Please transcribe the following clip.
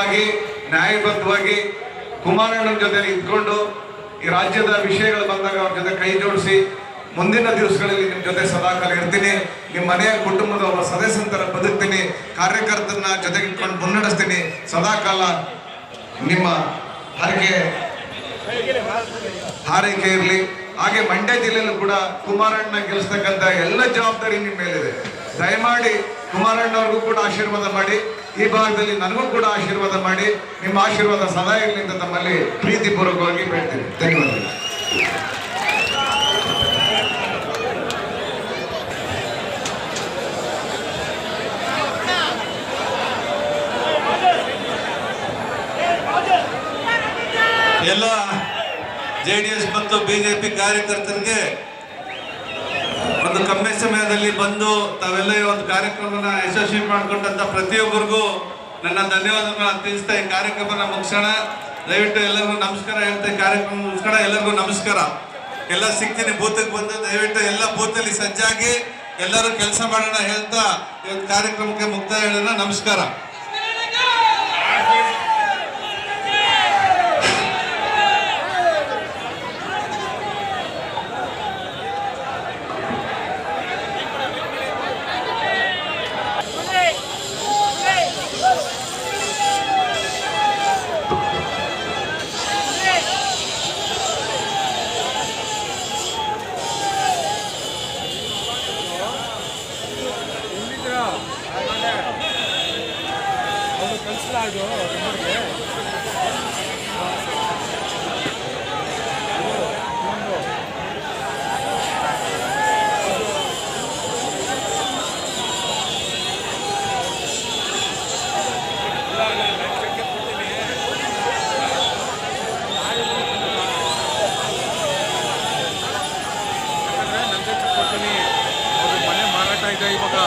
ಶಾಂತಿಯುತವಾಗಿ ನ್ಯಾಯಬದ್ಧವಾಗಿ ಕುಮಾರಣ್ಣನ ಜೊತೆ ಇದ್ಕೊಂಡು ಈ ರಾಜ್ಯದ ವಿಷಯಗಳು ಬಂದಾಗ ಅವ್ರ ಜೊತೆ ಕೈ ಜೋಡಿಸಿ ಮುಂದಿನ ದಿವಸಗಳಲ್ಲಿ ನಿಮ್ಮ ಜೊತೆ ಸದಾಕಾಲ ಇರ್ತೀನಿ. ನಿಮ್ಮ ಮನೆಯ ಕುಟುಂಬದ ಒಬ್ಬ ಥರ ಬದುಕ್ತೀನಿ. ಕಾರ್ಯಕರ್ತರನ್ನ ಜೊತೆಗೆ ಇಟ್ಕೊಂಡು ಮುನ್ನಡೆಸ್ತೀನಿ. ಸದಾಕಾಲ ನಿಮ್ಮ ಹರಕೆ, ಹಾರೈಕೆ ಇರಲಿ. ಹಾಗೆ ಮಂಡ್ಯ ಜಿಲ್ಲೆಯಲ್ಲೂ ಕೂಡ ಕುಮಾರಣ್ಣ ಗೆಲ್ಲಿಸ್ತಕ್ಕಂಥ ಎಲ್ಲ ಜವಾಬ್ದಾರಿ ನಿಮ್ಮ ಮೇಲಿದೆ. ದಯಮಾಡಿ ಕುಮಾರಣ್ಣ ಅವ್ರಿಗೂ ಕೂಡ ಆಶೀರ್ವಾದ ಮಾಡಿ, ಈ ಭಾಗದಲ್ಲಿ ನನಗೂ ಕೂಡ ಆಶೀರ್ವಾದ ಮಾಡಿ, ನಿಮ್ಮ ಆಶೀರ್ವಾದ ಸದಾ ಇರಲಿ ಅಂತ ತಮ್ಮಲ್ಲಿ ಪ್ರೀತಿಪೂರ್ವಕವಾಗಿ ಬೇಡ್ತೀನಿ. ಧನ್ಯವಾದ ಎಲ್ಲ ಜೆ ಡಿ ಎಸ್ ಮತ್ತು ಬಿಜೆಪಿ ಕಾರ್ಯಕರ್ತರಿಗೆ ಕಮ್ಮಿ ಸಮಯದಲ್ಲಿ ಬಂದು ತಾವೆಲ್ಲ ಈ ಒಂದು ಕಾರ್ಯಕ್ರಮನ ಯಶಸ್ವಿ ಮಾಡಿಕೊಂಡಂತ ಪ್ರತಿಯೊಬ್ಬರಿಗೂ ನನ್ನ ಧನ್ಯವಾದಗಳನ್ನು ತಿಳಿಸ್ತಾ ಈ ಕಾರ್ಯಕ್ರಮನ ಮುಗಿಸೋಣ. ದಯವಿಟ್ಟು ಎಲ್ಲರಿಗೂ ನಮಸ್ಕಾರ ಹೇಳ್ತಾ ಈ ಕಾರ್ಯಕ್ರಮ ಮುಗಿಸ್ಕೋಣ ಎಲ್ಲರಿಗೂ ನಮಸ್ಕಾರ. ಎಲ್ಲ ಸಿಗ್ತೀನಿ ಬೂತಕ್ಕೆ ಬಂದು ದಯವಿಟ್ಟು ಎಲ್ಲ ಬೂತಲ್ಲಿ ಸಜ್ಜಾಗಿ ಎಲ್ಲರೂ ಕೆಲಸ ಮಾಡೋಣ ಹೇಳ್ತಾ ಇವತ್ತು ಕಾರ್ಯಕ್ರಮಕ್ಕೆ ಮುಕ್ತಾಯ ಹೇಳೋಣ. ನಮಸ್ಕಾರ. ಅವನು ಕಳಿಸಲಾಗು ನಿಮ್ಮರಿಗೆ ನನ್ನ ಕೊಡ್ತೀನಿ ಅವ್ರ ಮನೆ ಮಾರಾಟ ಇದೆ ಇವಾಗ